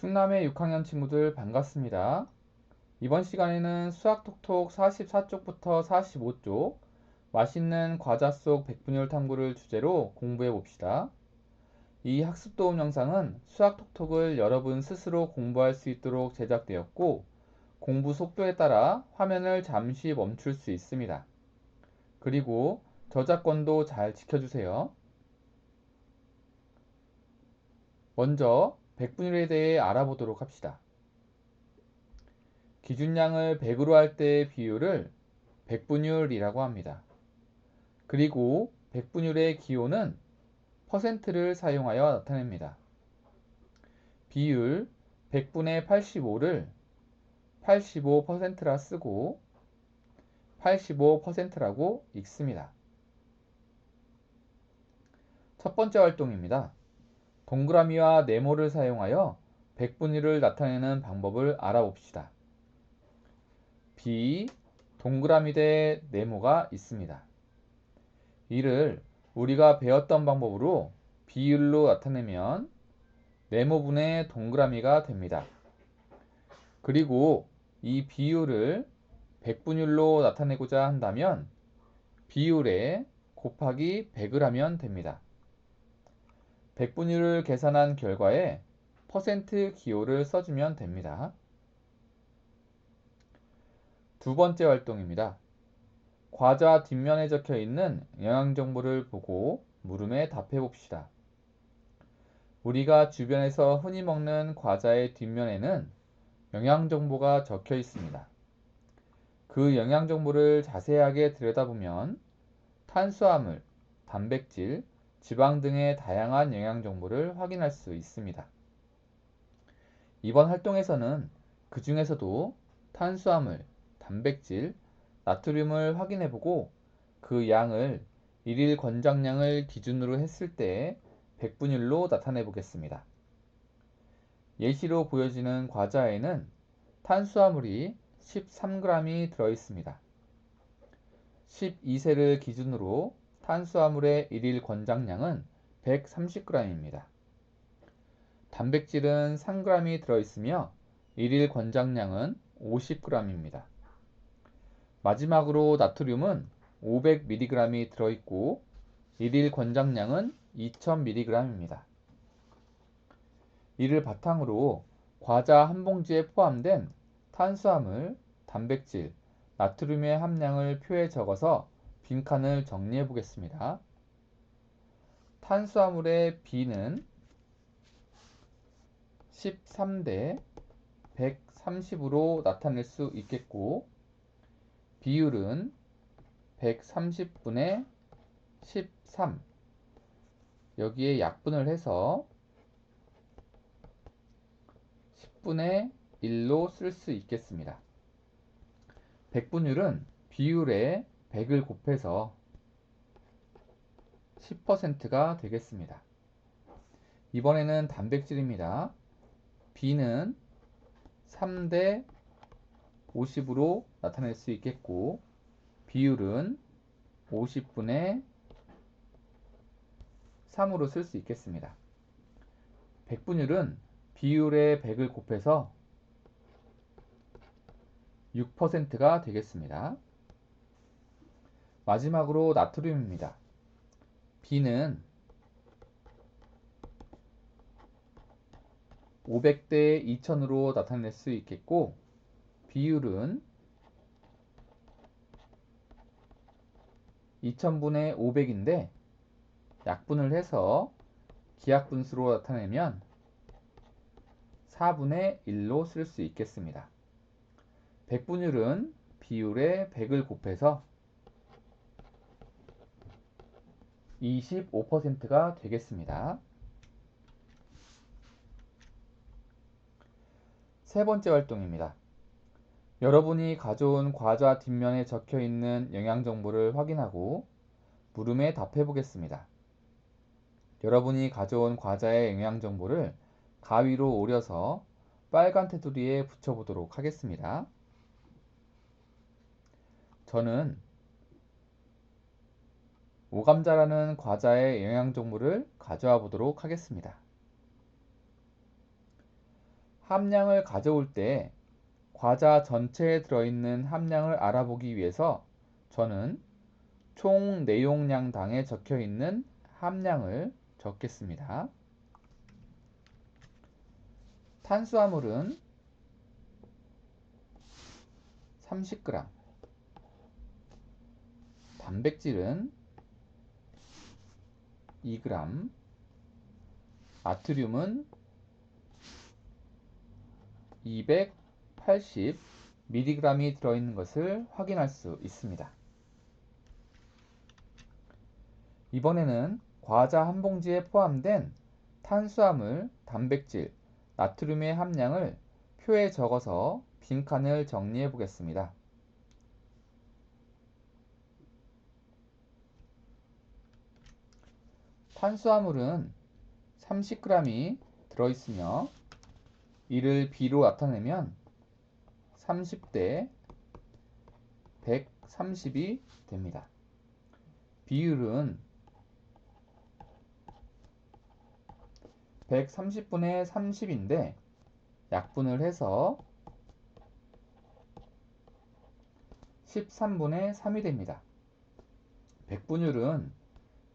충남의 6학년 친구들 반갑습니다. 이번 시간에는 수학톡톡 44쪽부터 45쪽 맛있는 과자 속 백분율 탐구를 주제로 공부해 봅시다. 이 학습 도움 영상은 수학톡톡을 여러분 스스로 공부할 수 있도록 제작되었고 공부 속도에 따라 화면을 잠시 멈출 수 있습니다. 그리고 저작권도 잘 지켜주세요. 먼저 백분율에 대해 알아보도록 합시다. 기준량을 100으로 할 때의 비율을 백분율이라고 합니다. 그리고 백분율의 기호는 퍼센트를 사용하여 나타냅니다. 비율 100분의 85를 85%라 쓰고 85%라고 읽습니다. 첫 번째 활동입니다. 동그라미와 네모를 사용하여 백분위를 나타내는 방법을 알아봅시다. B 동그라미 대 네모가 있습니다. 이를 우리가 배웠던 방법으로 비율로 나타내면 네모분의 동그라미가 됩니다. 그리고 이 비율을 백분율로 나타내고자 한다면 비율에 곱하기 100을 하면 됩니다. 백분율을 계산한 결과에 퍼센트 기호를 써주면 됩니다. 두 번째 활동입니다. 과자 뒷면에 적혀 있는 영양 정보를 보고 물음에 답해 봅시다. 우리가 주변에서 흔히 먹는 과자의 뒷면에는 영양 정보가 적혀 있습니다. 그 영양 정보를 자세하게 들여다보면 탄수화물, 단백질, 지방 등의 다양한 영양 정보를 확인할 수 있습니다. 이번 활동에서는 그 중에서도 탄수화물, 단백질, 나트륨을 확인해보고 그 양을 일일 권장량을 기준으로 했을 때 백분율로 나타내 보겠습니다. 예시로 보여지는 과자에는 탄수화물이 13g이 들어 있습니다. 12세를 기준으로 탄수화물의 일일 권장량은 130g입니다. 단백질은 3g이 들어있으며 일일 권장량은 50g입니다. 마지막으로 나트륨은 500mg이 들어있고 일일 권장량은 2000mg입니다. 이를 바탕으로 과자 한 봉지에 포함된 탄수화물, 단백질, 나트륨의 함량을 표에 적어서 빈칸을 정리해 보겠습니다. 탄수화물의 B는 13대 130으로 나타낼 수 있겠고 비율은 130분의 13 여기에 약분을 해서 10분의 1로 쓸 수 있겠습니다. 백분율은 비율의 100을 곱해서 10%가 되겠습니다. 이번에는 단백질입니다. B는 3대 50으로 나타낼 수 있겠고 비율은 50분의 3으로 쓸 수 있겠습니다. 백분율은 비율의 100을 곱해서 6%가 되겠습니다. 마지막으로 나트륨입니다. B는 500대 2000으로 나타낼 수 있겠고 비율은 2000분의 500인데 약분을 해서 기하분수로 나타내면 4분의 1로 쓸 수 있겠습니다. 백분율은 비율의 100을 곱해서 25%가 되겠습니다. 세 번째 활동입니다. 여러분이 가져온 과자 뒷면에 적혀 있는 영양 정보를 확인하고 물음에 답해 보겠습니다. 여러분이 가져온 과자의 영양 정보를 가위로 오려서 빨간 테두리에 붙여 보도록 하겠습니다. 저는 오감자라는 과자의 영양 정보를 가져와 보도록 하겠습니다. 함량을 가져올 때 과자 전체에 들어있는 함량을 알아보기 위해서 저는 총 내용량당에 적혀 있는 함량을 적겠습니다. 탄수화물은 30g, 단백질은 2g, 나트륨은 280mg이 들어있는 것을 확인할 수 있습니다. 이번에는 과자 한 봉지에 포함된 탄수화물, 단백질, 나트륨의 함량을 표에 적어서 빈칸을 정리해 보겠습니다. 탄수화물은 30g이 들어있으며 이를 B로 나타내면 30대 130이 됩니다. 비율은 130분의 30인데 약분을 해서 13분의 3이 됩니다. 백분율은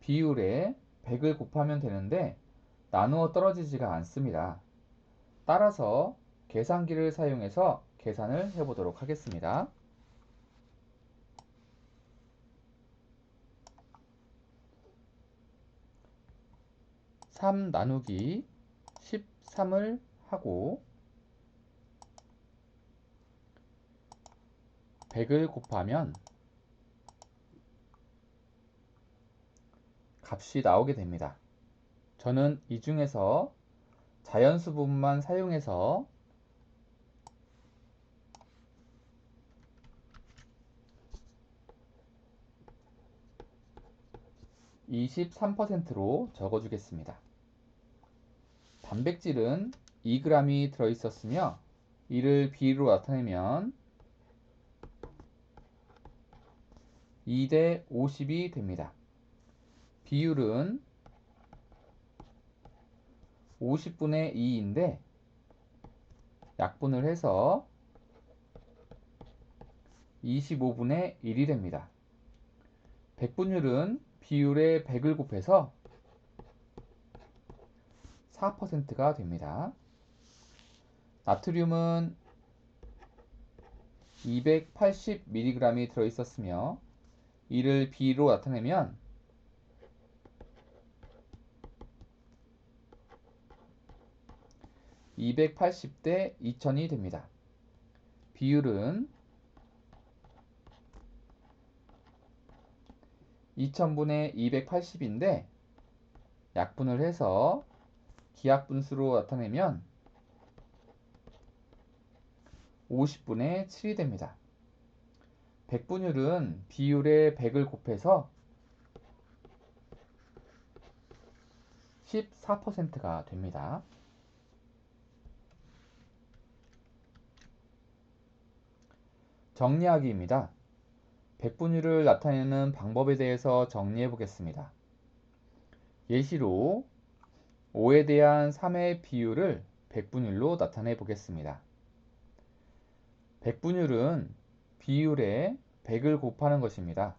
비율에 100을 곱하면 되는데 나누어 떨어지지가 않습니다. 따라서 계산기를 사용해서 계산을 해보도록 하겠습니다. 3 나누기 13을 하고 100을 곱하면 값이 나오게 됩니다. 저는 이 중에서 자연수 부분만 사용해서 (23%로) 적어주겠습니다. 단백질은 2g이 들어있었으며 이를 B로 나타내면 2대 50이 됩니다. 비율은 50분의 2인데 약분을 해서 25분의 1이 됩니다. 백분율은 비율에 100을 곱해서 4%가 됩니다. 나트륨은 280mg이 들어있었으며 이를 B로 나타내면 280대 2000이 됩니다. 비율은 2000분의 280인데 약분을 해서 기하분수로 나타내면 50분의 7이 됩니다. 백분율은 비율에 100을 곱해서 14%가 됩니다. 정리하기입니다. 백분율을 나타내는 방법에 대해서 정리해 보겠습니다. 예시로 5에 대한 3의 비율을 백분율로 나타내 보겠습니다. 백분율은 비율에 100을 곱하는 것입니다.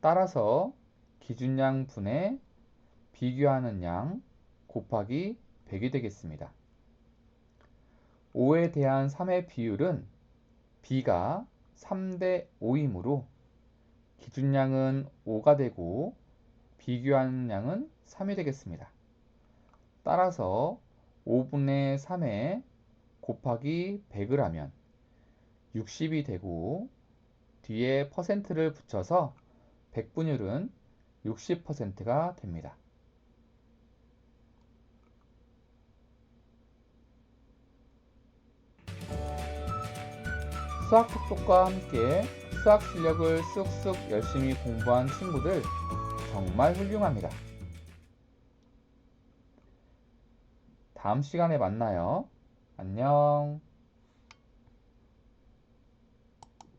따라서 기준양 분의 비교하는 양 곱하기 100이 되겠습니다. 5에 대한 3의 비율은 B가 3대 5이므로 기준량은 5가 되고 비교하는 양은 3이 되겠습니다. 따라서 5분의 3에 곱하기 100을 하면 60이 되고 뒤에 퍼센트를 붙여서 백분율은 60%가 됩니다. 수학 톡톡과 함께 수학 실력을 쑥쑥 열심히 공부한 친구들 정말 훌륭합니다. 다음 시간에 만나요. 안녕.